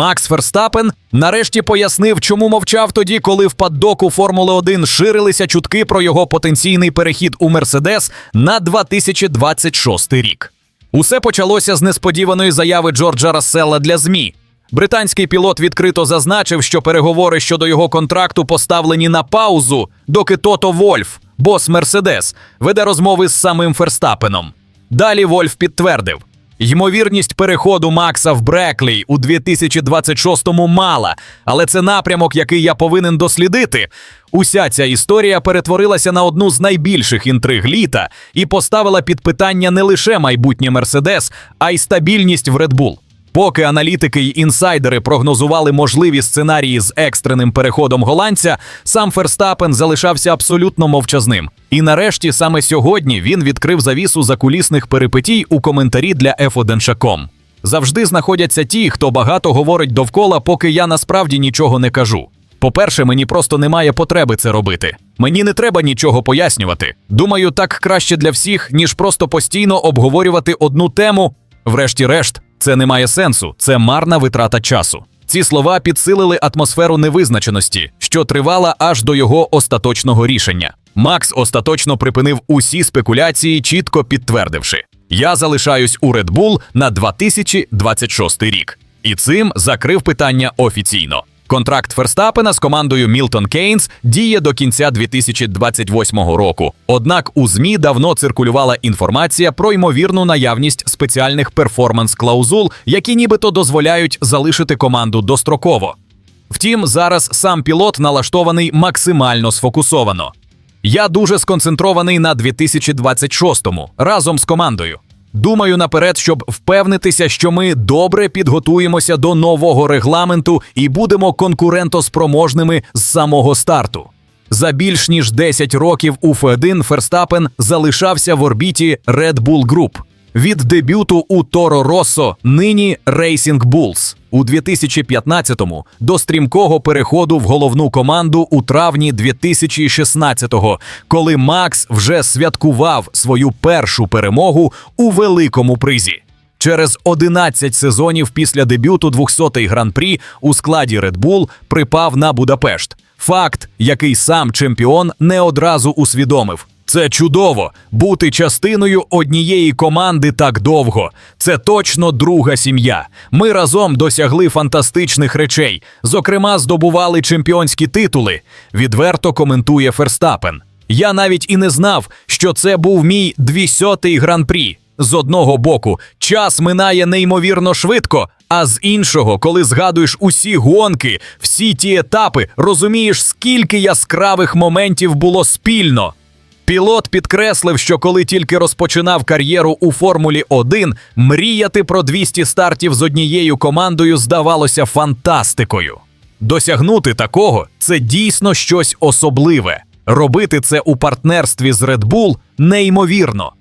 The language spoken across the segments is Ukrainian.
Макс Ферстапен нарешті пояснив, чому мовчав тоді, коли в паддоку Формули 1 ширилися чутки про його потенційний перехід у Мерседес на 2026 рік. Усе почалося з несподіваної заяви Джорджа Расселла для ЗМІ. Британський пілот відкрито зазначив, що переговори щодо його контракту поставлені на паузу, доки Тото Вольф, бос Мерседес, веде розмови з самим Ферстапеном. Далі Вольф підтвердив: ймовірність переходу Макса в Бреклі у 2026-му мала, але це напрямок, який я повинен дослідити. Уся ця історія перетворилася на одну з найбільших інтриг літа і поставила під питання не лише майбутнє Мерседес, а й стабільність в Bull. Поки аналітики й інсайдери прогнозували можливі сценарії з екстреним переходом голландця, сам Ферстапен залишався абсолютно мовчазним. І нарешті саме сьогодні він відкрив завісу закулісних перипетій у коментарі для F1.com. Завжди знаходяться ті, хто багато говорить довкола, поки я насправді нічого не кажу. По-перше, мені просто немає потреби це робити. Мені не треба нічого пояснювати. Думаю, так краще для всіх, ніж просто постійно обговорювати одну тему. Врешті-решт, це не має сенсу, це марна витрата часу. Ці слова підсилили атмосферу невизначеності, що тривала аж до його остаточного рішення. Макс остаточно припинив усі спекуляції, чітко підтвердивши: я залишаюсь у Red Bull на 2026 рік. І цим закрив питання офіційно. Контракт Ферстапена з командою Мілтон Кейнс діє до кінця 2028 року. Однак у ЗМІ давно циркулювала інформація про ймовірну наявність спеціальних перформанс-клаузул, які нібито дозволяють залишити команду достроково. Втім, зараз сам пілот налаштований максимально сфокусовано. Я дуже сконцентрований на 2026-му разом з командою. Думаю наперед, щоб впевнитися, що ми добре підготуємося до нового регламенту і будемо конкурентоспроможними з самого старту. За більш ніж 10 років у F1 Ферстапен залишався в орбіті Red Bull Group. Від дебюту у Торо Россо, нині Racing Bulls у 2015-му до стрімкого переходу в головну команду у травні 2016-го, коли Макс вже святкував свою першу перемогу у великому призі. Через 11 сезонів після дебюту 200-й гран-прі у складі Red Bull припав на Будапешт. Факт, який сам чемпіон не одразу усвідомив. Це чудово бути частиною однієї команди так довго. Це точно друга сім'я. Ми разом досягли фантастичних речей, зокрема, здобували чемпіонські титули. Відверто коментує Ферстапен. Я навіть і не знав, що це був мій 200-й гран-прі. З одного боку, час минає неймовірно швидко, а з іншого, коли згадуєш усі гонки, всі ті етапи, розумієш, скільки яскравих моментів було спільно. Пілот підкреслив, що коли тільки розпочинав кар'єру у Формулі 1, мріяти про 200 стартів з однією командою здавалося фантастикою. Досягнути такого це дійсно щось особливе. Робити це у партнерстві з Red Bull неймовірно.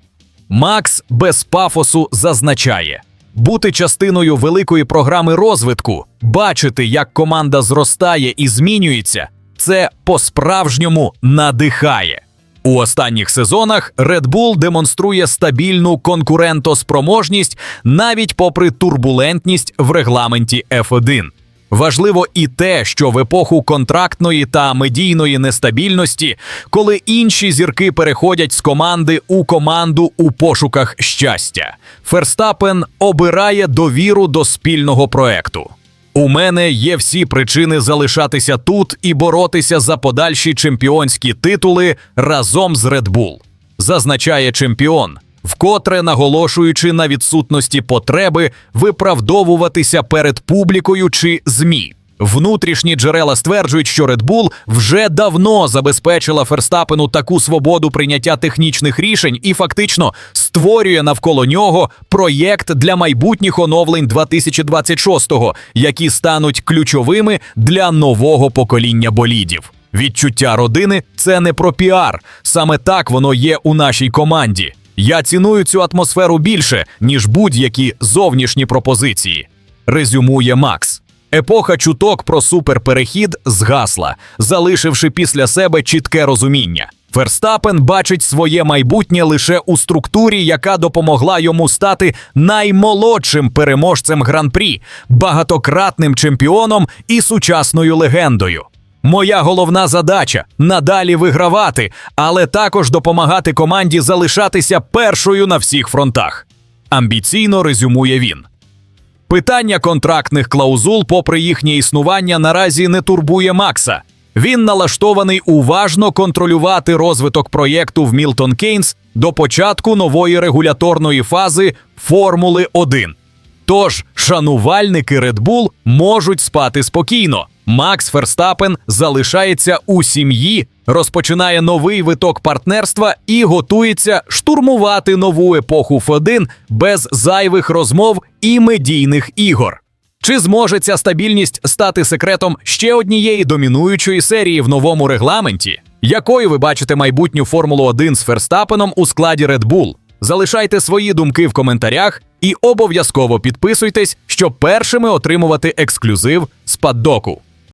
Макс без пафосу зазначає. Бути частиною великої програми розвитку, бачити, як команда зростає і змінюється, це по-справжньому надихає. У останніх сезонах Red Bull демонструє стабільну конкурентоспроможність навіть попри турбулентність в регламенті F1. Важливо і те, що в епоху контрактної та медійної нестабільності, коли інші зірки переходять з команди у команду у пошуках щастя, Ферстапен обирає довіру до спільного проекту. У мене є всі причини залишатися тут і боротися за подальші чемпіонські титули разом з Red Bull, зазначає чемпіон, вкотре наголошуючи на відсутності потреби виправдовуватися перед публікою чи ЗМІ. Внутрішні джерела стверджують, що Red Bull вже давно забезпечила Ферстапену таку свободу прийняття технічних рішень і фактично створює навколо нього проєкт для майбутніх оновлень 2026-го, які стануть ключовими для нового покоління болідів. Відчуття родини це не про піар. Саме так воно є у нашій команді. Я ціную цю атмосферу більше, ніж будь-які зовнішні пропозиції. Резюмує Макс. Епоха чуток про суперперехід згасла, залишивши після себе чітке розуміння. Ферстапен бачить своє майбутнє лише у структурі, яка допомогла йому стати наймолодшим переможцем гран-прі, багатократним чемпіоном і сучасною легендою. Моя головна задача надалі вигравати, але також допомагати команді залишатися першою на всіх фронтах. Амбіційно резюмує він. Питання контрактних клаузул, попри їхнє існування, наразі не турбує Макса. Він налаштований уважно контролювати розвиток проєкту в Мілтон Кейнс до початку нової регуляторної фази Формули 1. Тож шанувальники Red Bull можуть спати спокійно. Макс Ферстапен залишається у сім'ї, розпочинає новий виток партнерства і готується штурмувати нову епоху F1 без зайвих розмов і медійних ігор. Чи зможе ця стабільність стати секретом ще однієї домінуючої серії в новому регламенті? Якою ви бачите майбутню Формулу 1 з Ферстапеном у складі Red Bull? Залишайте свої думки в коментарях і обов'язково підписуйтесь, щоб першими отримувати ексклюзив з паддоку.